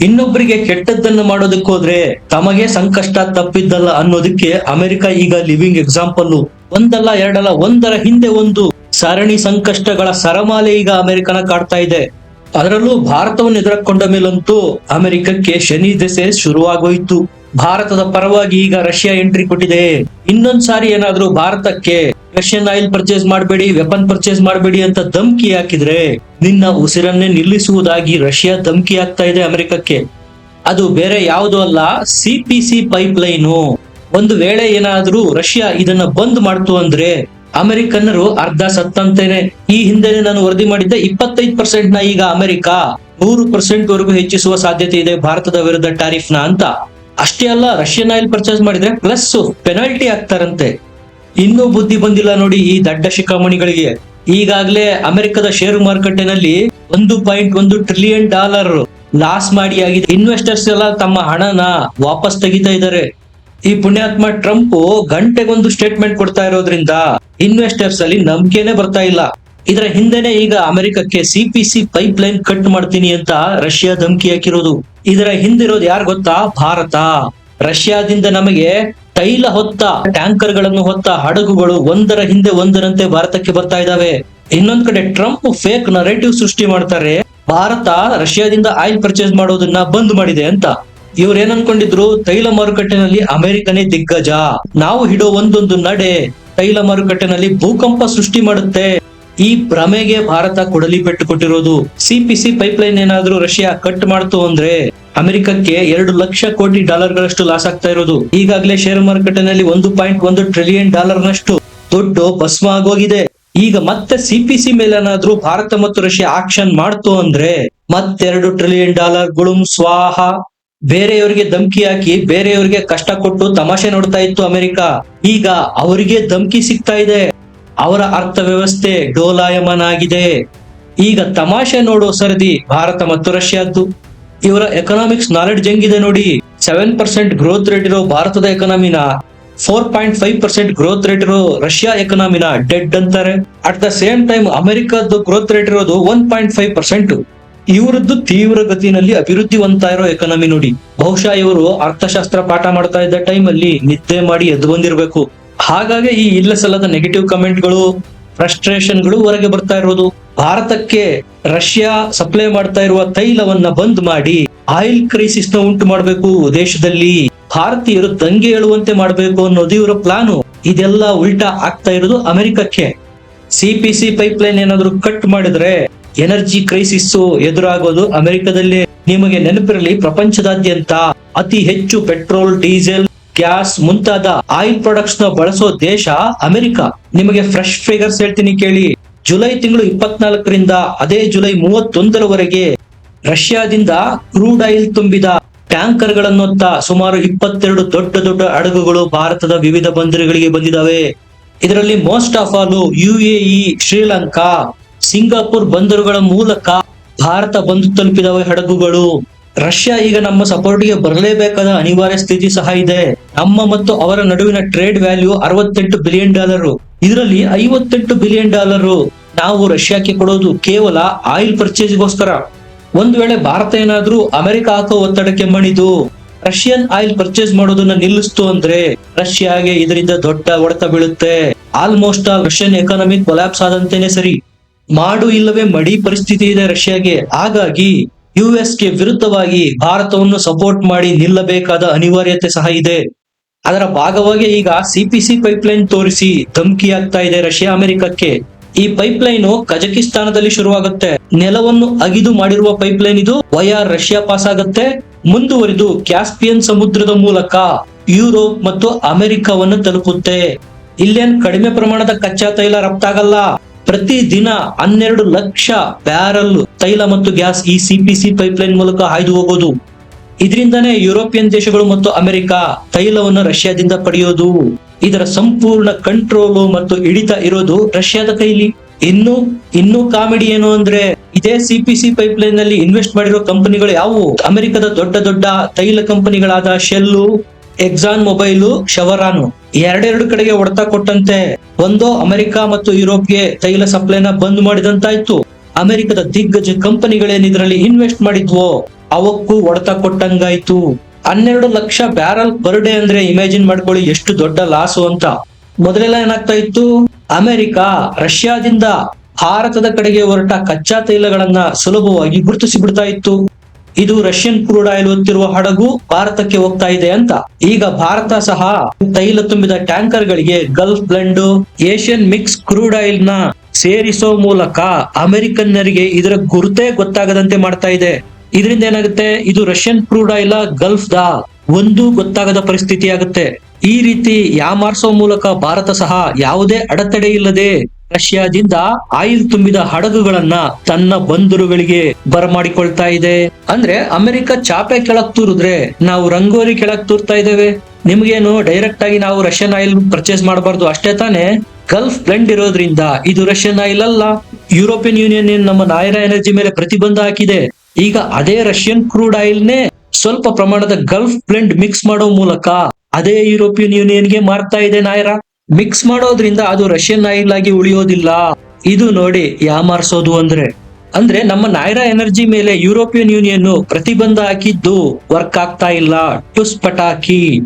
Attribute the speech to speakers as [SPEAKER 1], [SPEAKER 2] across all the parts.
[SPEAKER 1] ಇನ್ನೊಬ್ಬರಿಗೆ ಕೆಟ್ಟದ್ದನ್ನು ಮಾಡೋದಕ್ಕೆ ಹೋದ್ರೆ ತಮಗೆ ಸಂಕಷ್ಟ ತಪ್ಪಿದ್ದಲ್ಲ ಅನ್ನೋದಕ್ಕೆ ಅಮೆರಿಕ ಈಗ ಲಿವಿಂಗ್ ಎಕ್ಸಾಂಪಲ್ ಒಂದಲ್ಲ, ಎರಡಲ್ಲ, ಒಂದರ ಹಿಂದೆ ಒಂದು ಸರಣಿ ಸಂಕಷ್ಟಗಳ ಸರಮಾಲೆ ಈಗ ಅಮೆರಿಕನ ಕಾಡ್ತಾ ಇದೆ. ಅದರಲ್ಲೂ ಭಾರತವನ್ನು ಎದುರಕೊಂಡ ಮೇಲಂತೂ ಅಮೆರಿಕಕ್ಕೆ ಶನಿ ದೆಸೆ ಶುರುವಾಗೋಯ್ತು. ಭಾರತದ ಪರವಾಗಿ ಈಗ ರಷ್ಯಾ ಎಂಟ್ರಿ ಕೊಟ್ಟಿದೆ. ಇನ್ನೊಂದ್ ಸಾರಿ ಏನಾದ್ರೂ ಭಾರತಕ್ಕೆ ರಷ್ಯನ್ ಆಯಿಲ್ ಪರ್ಚೇಸ್ ಮಾಡಬೇಡಿ, ವೆಪನ್ ಪರ್ಚೇಸ್ ಮಾಡಬೇಡಿ ಅಂತ ಧಮ್ಕಿ ಹಾಕಿದ್ರೆ ನಿನ್ನ ಉಸಿರನ್ನೇ ನಿಲ್ಲಿಸುವುದಾಗಿ ರಷ್ಯಾ ಧಮ್ಕಿ ಹಾಕ್ತಾ ಇದೆ ಅಮೆರಿಕಕ್ಕೆ. ಅದು ಬೇರೆ ಯಾವುದು ಅಲ್ಲ, C P C pipeline ಒಂದು ವೇಳೆ ಏನಾದ್ರೂ ರಷ್ಯಾ ಇದನ್ನ ಬಂದ್ ಮಾಡ್ತು ಅಂದ್ರೆ ಅಮೆರಿಕನ್ನರು ಅರ್ಧ ಸತ್ತಂತೇನೆ. ಈ ಹಿಂದೆನೆ ನಾನು ವರದಿ ಮಾಡಿದ್ದೆ, ಇಪ್ಪತ್ತೈದು ಪರ್ಸೆಂಟ್ನ ಈಗ ಅಮೆರಿಕ ನೂರು ಪರ್ಸೆಂಟ್ ವರೆಗೂ ಹೆಚ್ಚಿಸುವ ಸಾಧ್ಯತೆ ಇದೆ ಭಾರತದ ವಿರುದ್ಧ ಟಾರಿಫ್ನ ಅಂತ. ಅಷ್ಟೇ ಅಲ್ಲ, ರಷ್ಯನ್ ಆಯಿಲ್ ಪರ್ಚೇಸ್ ಮಾಡಿದ್ರೆ ಪ್ಲಸ್ ಪೆನಾಲ್ಟಿ ಆಗ್ತಾರಂತೆ ಇನ್ನೂ ಬುದ್ಧಿ ಬಂದಿಲ್ಲ ನೋಡಿ ಈ ದಡ್ಡ ಶಿಖಾಮಣಿಗಳಿಗೆ. ಈಗಾಗಲೇ ಅಮೆರಿಕದ ಷೇರು ಮಾರುಕಟ್ಟೆನಲ್ಲಿ ಒಂದು ಪಾಯಿಂಟ್ ಒಂದು ಟ್ರಿಲಿಯನ್ ಡಾಲರ್ ಲಾಸ್ ಮಾಡಿ ಆಗಿದೆ. ಇನ್ವೆಸ್ಟರ್ಸ್ ಎಲ್ಲ ತಮ್ಮ ಹಣನ ವಾಪಸ್ ತೆಗಿತಾ ಇದ್ದಾರೆ. ಈ ಪುಣ್ಯಾತ್ಮ ಟ್ರಂಪ್ ಗಂಟೆಗೊಂದು ಸ್ಟೇಟ್ಮೆಂಟ್ ಕೊಡ್ತಾ ಇರೋದ್ರಿಂದ ಇನ್ವೆಸ್ಟರ್ಸ್ ಅಲ್ಲಿ ನಂಬಿಕೆನೆ ಬರ್ತಾ ಇಲ್ಲ. ಇದರ ಹಿಂದೆನೆ ಈಗ ಅಮೆರಿಕಕ್ಕೆ C P C pipeline cut ಮಾಡ್ತೀನಿ ಅಂತ ರಷ್ಯಾ ಧಮಕಿ ಹಾಕಿರೋದು. ಇದರ ಹಿಂದಿರೋದು ಯಾರು ಗೊತ್ತಾ? ಭಾರತ. ರಷ್ಯಾದಿಂದ ನಮಗೆ ತೈಲ ಹೊತ್ತ ಟ್ಯಾಂಕರ್ಗಳನ್ನು ಹೊತ್ತ ಹಡಗುಗಳು ಒಂದರ ಹಿಂದೆ ಒಂದರಂತೆ ಭಾರತಕ್ಕೆ ಬರ್ತಾ ಇದ್ದಾವೆ. ಇನ್ನೊಂದ್ ಕಡೆ ಟ್ರಂಪ್ ಫೇಕ್ ನರೇಟಿವ್ ಸೃಷ್ಟಿ ಮಾಡ್ತಾರೆ. ಭಾರತ ರಷ್ಯಾದಿಂದ ಆಯಿಲ್ ಪರ್ಚೇಸ್ ಮಾಡೋದನ್ನ ಬಂದ್ ಮಾಡಿದೆ ಅಂತ. ಇವ್ರು ಏನ್ ಅನ್ಕೊಂಡಿದ್ರು? ತೈಲ ಮಾರುಕಟ್ಟೆನಲ್ಲಿ ಅಮೆರಿಕನೇ ದಿಗ್ಗಜ. ನಾವು ಹಿಡೋ ಒಂದೊಂದು ನಡೆ ತೈಲ ಮಾರುಕಟ್ಟೆನಲ್ಲಿ ಭೂಕಂಪ ಸೃಷ್ಟಿ ಮಾಡುತ್ತೆ. ಈ ಭ್ರಮೆಗೆ ಭಾರತ ಕೊಡಲಿ ಪೆಟ್ಟು ಕೊಟ್ಟಿರೋದು ಸಿಪಿಸಿ ಪೈಪ್ ಲೈನ್ ಏನಾದ್ರೂ ರಷ್ಯಾ ಕಟ್ ಮಾಡ್ತು ಅಂದ್ರೆ ಅಮೆರಿಕಕ್ಕೆ ಎರಡು ಲಕ್ಷ ಕೋಟಿ ಡಾಲರ್ ಗಳಷ್ಟು ಲಾಸ್ ಆಗ್ತಾ ಇರೋದು. ಈಗಾಗಲೇ ಶೇರ್ ಮಾರುಕಟ್ಟೆನಲ್ಲಿ ಒಂದು ಪಾಯಿಂಟ್ ಒಂದು ಟ್ರಿಲಿಯನ್ ಡಾಲರ್ ನಷ್ಟು ದೊಡ್ಡ ಭಸ್ಮ ಆಗೋಗಿದೆ. ಈಗ ಮತ್ತೆ ಸಿಪಿಸಿ ಮೇಲೇನಾದ್ರೂ ಭಾರತ ಮತ್ತು ರಷ್ಯಾ ಆಕ್ಷನ್ ಮಾಡ್ತು ಅಂದ್ರೆ ಮತ್ತೆರಡು ಟ್ರಿಲಿಯನ್ ಡಾಲರ್ ಗುಳುಂ ಸ್ವಾಹ. ಬೇರೆಯವರಿಗೆ ಧಮ್ಕಿ ಹಾಕಿ ಬೇರೆಯವರಿಗೆ ಕಷ್ಟ ಕೊಟ್ಟು ತಮಾಷೆ ನೋಡ್ತಾ ಇತ್ತು ಅಮೆರಿಕ. ಈಗ ಅವರಿಗೆ ಧಮ್ಕಿ ಸಿಗ್ತಾ ಇದೆ. ಅವರ ಅರ್ಥವ್ಯವಸ್ಥೆ ಡೋಲಾಯಮಾನ ಆಗಿದೆ ಈಗ ತಮಾಷೆ ನೋಡೋ ಸರದಿ ಭಾರತ ಮತ್ತು ರಷ್ಯಾದ್ದು. ಇವರ ಎಕನಾಮಿಕ್ಸ್ ನಾಲೆಡ್ಜ್ ಹೆಂಗಿದೆ ನೋಡಿ ಸೆವೆನ್ ಪರ್ಸೆಂಟ್ ಗ್ರೋತ್ ರೇಟ್ ಇರೋ ಭಾರತದ ಎಕನಾಮಿನ four point five percent growth rate ಇರೋ ರಷ್ಯಾ ಎಕನಾಮಿನ ಡೆಡ್ ಅಂತಾರೆ. ಅಟ್ ದ ಸೇಮ್ ಟೈಮ್ ಅಮೆರಿಕದ್ದು ಗ್ರೋತ್ ರೇಟ್ ಇರೋದು ಒನ್ ಪಾಯಿಂಟ್ ಫೈವ್ ಪರ್ಸೆಂಟ್ ಇವರದ್ದು ತೀವ್ರ ಗತಿನಲ್ಲಿ ಅಭಿವೃದ್ಧಿ ಹೊಂದ್ತಾ ಇರೋ ಎಕನಾಮಿ ನೋಡಿ. ಬಹುಶಃ ಇವರು ಅರ್ಥಶಾಸ್ತ್ರ ಪಾಠ ಮಾಡ್ತಾ ಇದ್ದ ಟೈಮ್ ಅಲ್ಲಿ ನಿದ್ದೆ ಮಾಡಿ ಎದ್ದು ಬಂದಿರಬೇಕು. ಹಾಗಾಗಿ ಈ ಇಲ್ಲ ಸಲ್ಲದ ನೆಗೆಟಿವ್ ಕಮೆಂಟ್ಗಳು ಫ್ರಸ್ಟ್ರೇಷನ್ಗಳು ಹೊರಗೆ ಬರ್ತಾ ಇರೋದು. ಭಾರತಕ್ಕೆ ರಷ್ಯಾ ಸಪ್ಲೈ ಮಾಡ್ತಾ ಇರುವ ತೈಲವನ್ನ ಬಂದ್ ಮಾಡಿ ಆಯಿಲ್ ಕ್ರೈಸಿಸ್ನ ಉಂಟು ಮಾಡಬೇಕು ದೇಶದಲ್ಲಿ. ಭಾರತೀಯರು ದಂಗೆ ಏಳುವಂತೆ ಮಾಡಬೇಕು ಅನ್ನೋದು ಇವರ ಪ್ಲಾನು ಇದೆಲ್ಲ ಉಲ್ಟಾ ಆಗ್ತಾ ಇರೋದು ಅಮೆರಿಕಕ್ಕೆ. ಸಿಪಿಸಿ ಪೈಪ್ ಲೈನ್ ಏನಾದ್ರು ಕಟ್ ಮಾಡಿದ್ರೆ ಎನರ್ಜಿ ಕ್ರೈಸಿಸ್ ಎದುರಾಗೋದು ಅಮೆರಿಕದಲ್ಲಿ. ನಿಮಗೆ ನೆನಪಿರಲಿ ಪ್ರಪಂಚದಾದ್ಯಂತ ಅತಿ ಹೆಚ್ಚು ಪೆಟ್ರೋಲ್ ಡೀಸೆಲ್ ಗ್ಯಾಸ್ ಮುಂತಾದ ಆಯಿಲ್ ಪ್ರಾಡಕ್ಟ್ಸ್ನ ಬಳಸೋ ದೇಶ ಅಮೆರಿಕ. ನಿಮಗೆ ಫ್ರೆಶ್ ಫಿಗರ್ಸ್ ಹೇಳ್ತೀನಿ ಕೇಳಿ. ಜುಲೈ ತಿಂಗಳು ಇಪ್ಪತ್ನಾಲ್ಕರಿಂದ ಅದೇ ಜುಲೈ ಮೂವತ್ತೊಂದರವರೆಗೆ ರಷ್ಯಾದಿಂದ ಕ್ರೂಡ್ ಆಯಿಲ್ ತುಂಬಿದ ಟ್ಯಾಂಕರ್ ಗಳನ್ನೊತ್ತ ಸುಮಾರು ಇಪ್ಪತ್ತೆರಡು ದೊಡ್ಡ ದೊಡ್ಡ ಹಡಗುಗಳು ಭಾರತದ ವಿವಿಧ ಬಂದರುಗಳಿಗೆ ಬಂದಿದ್ದಾವೆ. ಇದರಲ್ಲಿ most of all UAE Sri Lanka Singapore ಬಂದರುಗಳ ಮೂಲಕ ಭಾರತ ಬಂದು ತಲುಪಿದವೆ ಹಡಗುಗಳು. ರಷ್ಯಾ ಈಗ ನಮ್ಮ ಸಪೋರ್ಟ್ಗೆ ಬರಲೇಬೇಕಾದ ಅನಿವಾರ್ಯ ಸ್ಥಿತಿ ಸಹ ಇದೆ. ನಮ್ಮ ಮತ್ತು ಅವರ ನಡುವಿನ ಟ್ರೇಡ್ ವ್ಯಾಲ್ಯೂ ಅರವತ್ತೆಂಟು ಬಿಲಿಯನ್ ಡಾಲರ್. ಇದರಲ್ಲಿ ಐವತ್ತೆಂಟು ಬಿಲಿಯನ್ ಡಾಲರ್ ನಾವು ರಷ್ಯಾಕ್ಕೆ ಕೊಡೋದು ಕೇವಲ ಆಯಿಲ್ ಪರ್ಚೇಸ್ಗೋಸ್ಕರ. ಒಂದು ವೇಳೆ ಭಾರತ ಏನಾದ್ರೂ ಅಮೆರಿಕ ಹಾಕೋ ಒತ್ತಡಕ್ಕೆ ಮಣಿದು ರಷ್ಯನ್ ಆಯಿಲ್ ಪರ್ಚೇಸ್ ಮಾಡೋದನ್ನ ನಿಲ್ಲಿಸ್ತು ಅಂದ್ರೆ ರಷ್ಯಾಗೆ ಇದರಿಂದ ದೊಡ್ಡ ಹೊಡೆತ ಬೀಳುತ್ತೆ. Almost all Russian economy collapse ಆದಂತೇನೆ ಸರಿ. ಮಾಡು ಇಲ್ಲವೇ ಮಡಿ ಪರಿಸ್ಥಿತಿ ಇದೆ ರಷ್ಯಾಗೆ. ಹಾಗಾಗಿ ಯು ಗೆ ವಿರುದ್ಧವಾಗಿ ಭಾರತವನ್ನು ಸಪೋರ್ಟ್ ಮಾಡಿ ನಿಲ್ಲಬೇಕಾದ ಅನಿವಾರ್ಯತೆ ಸಹ ಇದೆ. ಅದರ ಭಾಗವಾಗಿ ಈಗ ಸಿಪಿಸಿ ಪೈಪ್ಲೈನ್ ತೋರಿಸಿ ಧಮಕಿ ಆಗ್ತಾ ಇದೆ ರಷ್ಯಾ ಅಮೆರಿಕಕ್ಕೆ. ಈ ಪೈಪ್ಲೈನ್ ಕಜಕಿಸ್ತಾನದಲ್ಲಿ ಶುರುವಾಗುತ್ತೆ. ನೆಲವನ್ನು ಅಗಿದು ಮಾಡಿರುವ ಪೈಪ್ಲೈನ್ ಇದು ವಯಾ ರಷ್ಯಾ ಪಾಸ್ ಆಗುತ್ತೆ. ಮುಂದುವರಿದು ಕ್ಯಾಸ್ಪಿಯನ್ ಸಮುದ್ರದ ಮೂಲಕ ಯುರೋಪ್ ಮತ್ತು ಅಮೆರಿಕವನ್ನು ತಲುಪುತ್ತೆ. ಇಲ್ಲೇನ್ ಕಡಿಮೆ ಪ್ರಮಾಣದ ಕಚ್ಚಾ ತೈಲ ರಫ್ತಾಗಲ್ಲ. ಪ್ರತಿ ದಿನ ಹನ್ನೆರಡು ಲಕ್ಷ ಬ್ಯಾರಲ್ ತೈಲ ಮತ್ತು ಗ್ಯಾಸ್ ಈ ಸಿಪಿಸಿ ಪೈಪ್ಲೈನ್ ಮೂಲಕ ಹಾಯ್ದು ಹೋಗೋದು. ಇದರಿಂದನೇ ಯುರೋಪಿಯನ್ ದೇಶಗಳು ಮತ್ತು ಅಮೆರಿಕ ತೈಲವನ್ನು ರಷ್ಯಾದಿಂದ ಪಡೆಯೋದು. ಇದರ ಸಂಪೂರ್ಣ ಕಂಟ್ರೋಲು ಮತ್ತು ಹಿಡಿತ ಇರೋದು ರಷ್ಯಾದ ಕೈಲಿ. ಇನ್ನು ಇನ್ನು ಕಾಮಿಡಿ ಏನು ಅಂದ್ರೆ, ಇದೇ ಸಿಪಿಸಿ ಪೈಪ್ಲೈನ್ನಲ್ಲಿ ಇನ್ವೆಸ್ಟ್ ಮಾಡಿರೋ ಕಂಪನಿಗಳು ಯಾವುವು? ಅಮೆರಿಕದ ದೊಡ್ಡ ದೊಡ್ಡ ತೈಲ ಕಂಪನಿಗಳಾದ ಶೆಲ್ಲು ಎಕ್ಸಾನ್ ಮೊಬೈಲು ಶವರಾನು ಎರಡೆರಡು ಕಡೆಗೆ ಹೊಡೆತ ಕೊಟ್ಟಂತೆ. ಒಂದು ಅಮೆರಿಕ ಮತ್ತು ಯುರೋಪ್ಗೆ ತೈಲ ಸಪ್ಲೈನ ಬಂದ್ ಮಾಡಿದಂತಾಯ್ತು. ಅಮೆರಿಕದ ದಿಗ್ಗಜ ಕಂಪನಿಗಳೇನ್ ಇದರಲ್ಲಿ ಇನ್ವೆಸ್ಟ್ ಮಾಡಿದ್ವೋ, ಅವಕ್ಕೂ ಒಡೆತ ಕೊಟ್ಟಂಗಾಯ್ತು. ಹನ್ನೆರಡು ಲಕ್ಷ ಬ್ಯಾರಲ್ ಪರ್ ಡೇ ಅಂದ್ರೆ ಇಮ್ಯಾಜಿನ್ ಮಾಡ್ಕೊಳ್ಳಿ ಎಷ್ಟು ದೊಡ್ಡ ಲಾಸು ಅಂತ. ಮೊದಲೆಲ್ಲ ಏನಾಗ್ತಾ ಇತ್ತು? ಅಮೆರಿಕ, ರಷ್ಯಾದಿಂದ ಭಾರತದ ಕಡೆಗೆ ಹೊರಟ ಕಚ್ಚಾ ತೈಲಗಳನ್ನ ಸುಲಭವಾಗಿ ಗುರುತಿಸಿ ಬಿಡ್ತಾ ಇತ್ತು. ಇದು ರಷ್ಯನ್ ಕ್ರೂಡ್ ಆಯಿಲ್ ಹೊತ್ತಿರುವ ಹಡಗು ಭಾರತಕ್ಕೆ ಹೋಗ್ತಾ ಇದೆ ಅಂತ. ಈಗ ಭಾರತ ಸಹ ತೈಲ ತುಂಬಿದ ಟ್ಯಾಂಕರ್ ಗಳಿಗೆ Gulf blend, Asian mix crude ಆಯಿಲ್ನ ಸೇರಿಸೋ ಮೂಲಕ ಅಮೆರಿಕನ್ನರಿಗೆ ಇದರ ಗುರುತೇ ಗೊತ್ತಾಗದಂತೆ ಮಾಡ್ತಾ ಇದೆ. ಇದರಿಂದ ಏನಾಗುತ್ತೆ? ಇದು ರಷ್ಯನ್ ಕ್ರೂಡ್ ಆಯಿಲ್ ಗಲ್ಫ್ ದ ಒಂದು ಗೊತ್ತಾಗದ ಪರಿಸ್ಥಿತಿ ಆಗುತ್ತೆ ಈ ರೀತಿ ಯಾಮಾರ್ಸೋ ಮೂಲಕ ಭಾರತ ಸಹ ಯಾವುದೇ ಅಡೆತಡೆ ಇಲ್ಲದೆ ರಷ್ಯಾದಿಂದ ಆಯಿಲ್ ತುಂಬಿದ ಹಡಗುಗಳನ್ನ ತನ್ನ ಬಂದರುಗಳಿಗೆ ಬರಮಾಡಿಕೊಳ್ತಾ ಇದೆ. ಅಂದ್ರೆ ಅಮೆರಿಕ ಚಾಪೆ ಕೆಳಕ್ ತೂರಿದ್ರೆ ನಾವು ರಂಗೋಲಿ ಕೆಳಕ್ ತೂರ್ತಾ ಇದ್ದೇವೆ. ನಿಮ್ಗೇನು ಡೈರೆಕ್ಟ್ ಆಗಿ ನಾವು ರಷ್ಯನ್ ಆಯಿಲ್ ಪರ್ಚೇಸ್ ಮಾಡಬಾರ್ದು, ಅಷ್ಟೇ ತಾನೇ? ಗಲ್ಫ್ ಬ್ಲೆಂಡ್ ಇರೋದ್ರಿಂದ ಇದು ರಷ್ಯನ್ ಆಯಿಲ್ ಅಲ್ಲ. ಯುರೋಪಿಯನ್ ಯೂನಿಯನ್ ನಮ್ಮ ನಾಯರ ಎನರ್ಜಿ ಮೇಲೆ ಪ್ರತಿಬಂಧ ಹಾಕಿದೆ. ಈಗ ಅದೇ ರಷ್ಯನ್ ಕ್ರೂಡ್ ಆಯಿಲ್ ನೇ ಸ್ವಲ್ಪ ಪ್ರಮಾಣದ ಗಲ್ಫ್ ಬ್ಲೆಂಡ್ ಮಿಕ್ಸ್ ಮಾಡೋ ಮೂಲಕ ಅದೇ ಯುರೋಪಿಯನ್ ಯೂನಿಯನ್ಗೆ ಮಾರ್ತಾ ಇದೆ ನಾಯರ. ಮಿಕ್ಸ್ ಮಾಡೋದ್ರಿಂದ ಅದು ರಷ್ಯನ್ ಆಯಿಲ್ ಆಗಿ ಉಳಿಯೋದಿಲ್ಲ. ಇದು ನೋಡಿ ಯಾಮಾರ್ಸೋದು ಅಂದ್ರೆ. ಅಂದ್ರೆ ನಮ್ಮ ನಾಯ್ರಾ ಎನರ್ಜಿ ಮೇಲೆ ಯುರೋಪಿಯನ್ ಯೂನಿಯನ್ ಪ್ರತಿಬಂಧ ಹಾಕಿದ್ದು ವರ್ಕ್ ಆಗ್ತಾ ಇಲ್ಲ. ಟುಸ್ ಪಟಾಕಿ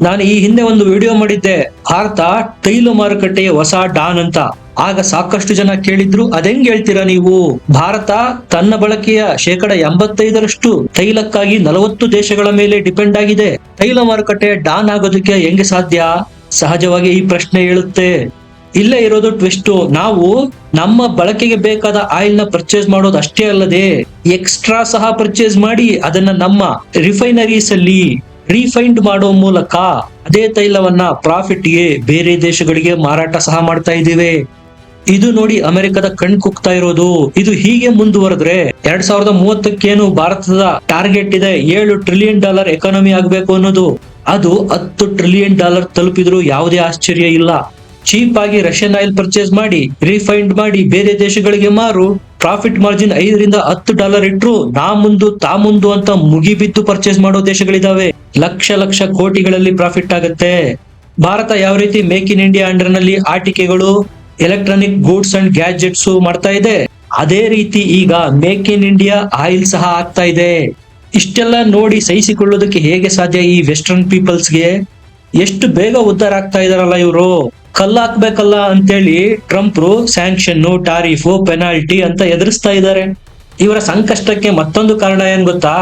[SPEAKER 1] ನಾನು ಈ ಹಿಂದೆ ಒಂದು ವಿಡಿಯೋ ಮಾಡಿದ್ದೆ. ಭಾರತ ತೈಲ ಮಾರುಕಟ್ಟೆಯ ಹೊಸ ಡಾನ್ ಅಂತ. ಆಗ ಸಾಕಷ್ಟು ಜನ ಕೇಳಿದ್ರು, ಅದೆಂಗ್ ಹೇಳ್ತೀರಾ ನೀವು? ಭಾರತ ತನ್ನ ಬಳಕೆಯ ಶೇಕಡ ಎಂಬತ್ತೈದರಷ್ಟು ತೈಲಕ್ಕಾಗಿ ನಲವತ್ತು ದೇಶಗಳ ಮೇಲೆ ಡಿಪೆಂಡ್ ಆಗಿದೆ. ತೈಲ ಮಾರುಕಟ್ಟೆ ಡಾನ್ ಆಗೋದಕ್ಕೆ ಹೆಂಗೆ ಸಾಧ್ಯ? ಸಹಜವಾಗಿ ಈ ಪ್ರಶ್ನೆ ಹೇಳುತ್ತೆ. ಇಲ್ಲೇ ಇರೋದು ಟ್ವಿಸ್ಟ್ ನಾವು ನಮ್ಮ ಬಳಕೆಗೆ ಬೇಕಾದ ಆಯಿಲ್ನ ಪರ್ಚೇಸ್ ಮಾಡೋದು ಅಷ್ಟೇ ಅಲ್ಲದೆ ಎಕ್ಸ್ಟ್ರಾ ಸಹ ಪರ್ಚೇಸ್ ಮಾಡಿ ಅದನ್ನ ನಮ್ಮ ರಿಫೈನರೀಸ್ ಅಲ್ಲಿ ರೀಫೈಂಡ್ ಮಾಡೋ ಮೂಲಕ ಅದೇ ತೈಲವನ್ನ ಪ್ರಾಫಿಟ್ಗೆ ಬೇರೆ ದೇಶಗಳಿಗೆ ಮಾರಾಟ ಸಹ ಮಾಡ್ತಾ ಇದ್ದೀವಿ. ಇದು ನೋಡಿ ಅಮೆರಿಕದ ಕಣ್ ಕುಕ್ತಾ ಇರೋದು. ಇದು ಹೀಗೆ ಮುಂದುವರೆದ್ರೆ ಎರಡ್ ಸಾವಿರದ ಮೂವತ್ತಕ್ಕೇನು ಭಾರತದ ಟಾರ್ಗೆಟ್ ಇದೆ. ಏಳು ಟ್ರಿಲಿಯನ್ ಡಾಲರ್ ಎಕಾನಮಿ ಆಗ್ಬೇಕು ಅನ್ನೋದು. ಅದು ಹತ್ತು ಟ್ರಿಲಿಯನ್ ಡಾಲರ್ ತಲುಪಿದ್ರು ಯಾವುದೇ ಆಶ್ಚರ್ಯ ಇಲ್ಲ. ಚೀಪ್ ಆಗಿ ರಷ್ಯನ್ ಆಯಿಲ್ ಪರ್ಚೇಸ್ ಮಾಡಿ ರಿಫೈಂಡ್ ಮಾಡಿ ಬೇರೆ ದೇಶಗಳಿಗೆ ಮಾರು ಪ್ರಾಫಿಟ್ ಮಾರ್ಜಿನ್ ಐದರಿಂದ ಹತ್ತು ಡಾಲರ್ ಇಟ್ರು ನಾ ಮುಂದು, ತಾ ಮುಂದು ಅಂತ ಮುಗಿಬಿದ್ದು ಪರ್ಚೇಸ್ ಮಾಡೋ ದೇಶಗಳಿದಾವೆ. ಲಕ್ಷ ಲಕ್ಷ ಕೋಟಿಗಳಲ್ಲಿ ಪ್ರಾಫಿಟ್ ಆಗುತ್ತೆ. ಭಾರತ ಯಾವ ರೀತಿ ಮೇಕ್ ಇನ್ ಇಂಡಿಯಾ ಅಂಡರ್ನಲ್ಲಿ ಆಟಿಕೆಗಳು ಎಲೆಕ್ಟ್ರಾನಿಕ್ ಗೂಡ್ಸ್ ಅಂಡ್ ಗ್ಯಾಜೆಟ್ಸ್ ಮಾಡ್ತಾ ಇದೆ, ಅದೇ ರೀತಿ ಈಗ ಮೇಕ್ ಇನ್ ಇಂಡಿಯಾ ಆಯಿಲ್ ಸಹ ಆಗ್ತಾ ಇದೆ. ಇಷ್ಟೆಲ್ಲ ನೋಡಿ ಸಹಿಸಿಕೊಳ್ಳೋದಕ್ಕೆ ಹೇಗೆ ಸಾಧ್ಯ ಈ ವೆಸ್ಟರ್ನ್ ಪೀಪಲ್ಸ್ಗೆ ಎಷ್ಟು ಬೇಗ ಉದ್ಧಾರ ಆಗ್ತಾ ಇದಾರಲ್ಲ ಇವರು? ಕಲ್ಲಾಕ್ಬೇಕಲ್ಲ ಅಂತೇಳಿ ಟ್ರಂಪ್ರು ಸ್ಯಾಂಕ್ಷನ್ ಟಾರಿಫು, ಪೆನಾಲ್ಟಿ ಅಂತ ಎದುರಿಸ್ತಾ ಇದ್ದಾರೆ ಇವರ ಸಂಕಷ್ಟಕ್ಕೆ ಮತ್ತೊಂದು ಕಾರಣ ಏನ್ ಗೊತ್ತಾ?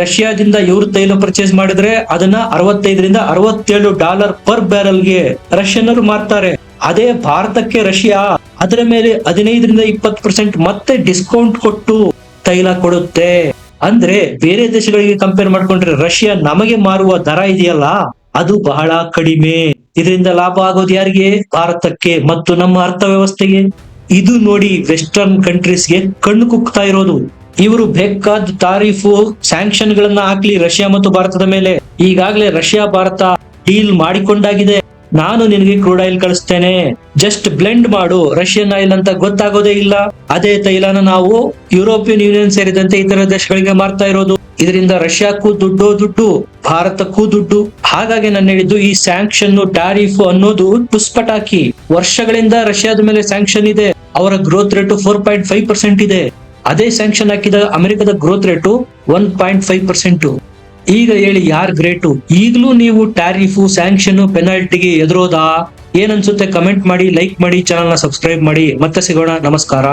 [SPEAKER 1] ರಷ್ಯಾದಿಂದ ಇವರು ತೈಲ ಪರ್ಚೇಸ್ ಮಾಡಿದ್ರೆ ಅದನ್ನ ಅರವತ್ತೈದರಿಂದ ಅರವತ್ತೇಳು ಡಾಲರ್ ಪರ್ ಬ್ಯಾರಲ್ಗೆ ರಷ್ಯನ್ನರು ಮಾರ್ತಾರೆ. ಅದೇ ಭಾರತಕ್ಕೆ ರಷ್ಯಾ. ಅದರ ಮೇಲೆ ಹದಿನೈದರಿಂದ ಇಪ್ಪತ್ತು ಪರ್ಸೆಂಟ್ ಮತ್ತೆ ಡಿಸ್ಕೌಂಟ್ ಕೊಟ್ಟು ತೈಲ ಕೊಡುತ್ತೆ. ಅಂದ್ರೆ ಬೇರೆ ದೇಶಗಳಿಗೆ ಕಂಪೇರ್ ಮಾಡ್ಕೊಂಡ್ರೆ ರಷ್ಯಾ ನಮಗೆ ಮಾರುವ ದರ ಇದೆಯಲ್ಲ, ಅದು ಬಹಳ ಕಡಿಮೆ. ಇದರಿಂದ ಲಾಭ ಆಗೋದು ಯಾರಿಗೆ? ಭಾರತಕ್ಕೆ. ಮತ್ತು ನಮ್ಮ ಅರ್ಥವ್ಯವಸ್ಥೆಗೆ? ಇದು ನೋಡಿ ವೆಸ್ಟರ್ನ್ ಕಂಟ್ರೀಸ್ಗೆ ಕಣ್ಣು ಕುಕ್ತಾ ಇರೋದು. ಇವರು ಬೇಕಾದ ತಾರೀಫು ಸ್ಯಾಂಕ್ಷನ್ ಗಳನ್ನ ಹಾಕ್ಲಿ ರಷ್ಯಾ ಮತ್ತು ಭಾರತದ ಮೇಲೆ. ಈಗಾಗಲೇ ರಷ್ಯಾ, ಭಾರತ ಡೀಲ್ ಮಾಡಿಕೊಂಡಾಗಿದೆ. ನಾನು ನಿನಗೆ ಕ್ರೂಡ್ ಆಯಿಲ್ ಕಳಿಸ್ತೇನೆ. ಜಸ್ಟ್ ಬ್ಲೆಂಡ್ ಮಾಡು. ರಷ್ಯನ್ ಆಯಿಲ್ ಅಂತ ಗೊತ್ತಾಗೋದೇ ಇಲ್ಲ. ಅದೇ ತೈಲನ ನಾವು ಯುರೋಪಿಯನ್ ಯೂನಿಯನ್ ಸೇರಿದಂತೆ ಇತರ ದೇಶಗಳಿಗೆ ಮಾರ್ತಾ ಇರೋದು. ಇದರಿಂದ ರಷ್ಯಾಕ್ಕೂ ದುಡ್ಡು ದುಡ್ಡು, ಭಾರತಕ್ಕೂ ದುಡ್ಡು. ಹಾಗಾಗಿ ನಾನು ಹೇಳಿದ್ದು ಈ ಸ್ಯಾಂಕ್ಷನ್ ಟಾರಿಫ್ ಅನ್ನೋದು ಪುಷ್ಪಟಾಕಿ. ವರ್ಷಗಳಿಂದ ರಷ್ಯಾದ ಮೇಲೆ ಸ್ಯಾಂಕ್ಷನ್ ಇದೆ. ಅವರ growth rate four point five percent ಇದೆ. ಅದೇ ಸ್ಯಾಂಕ್ಷನ್ ಹಾಕಿದ ಅಮೆರಿಕದ growth rate one point five percent ಈಗ ಹೇಳಿ ಯಾರ್ ಗ್ರೇಟು? ಈಗಲೂ ನೀವು ಟ್ಯಾರಿಫು, ಸ್ಯಾಂಕ್ಷನ್, ಪೆನಾಲ್ಟಿಗೆ ಎದುರೋದಾ? ಏನನ್ಸುತ್ತೆ ಕಮೆಂಟ್ ಮಾಡಿ, ಲೈಕ್ ಮಾಡಿ, ಚಾನಲ್ನ ಸಬ್ಸ್ಕ್ರೈಬ್ ಮಾಡಿ. ಮತ್ತೆ ಸಿಗೋಣ. ನಮಸ್ಕಾರ.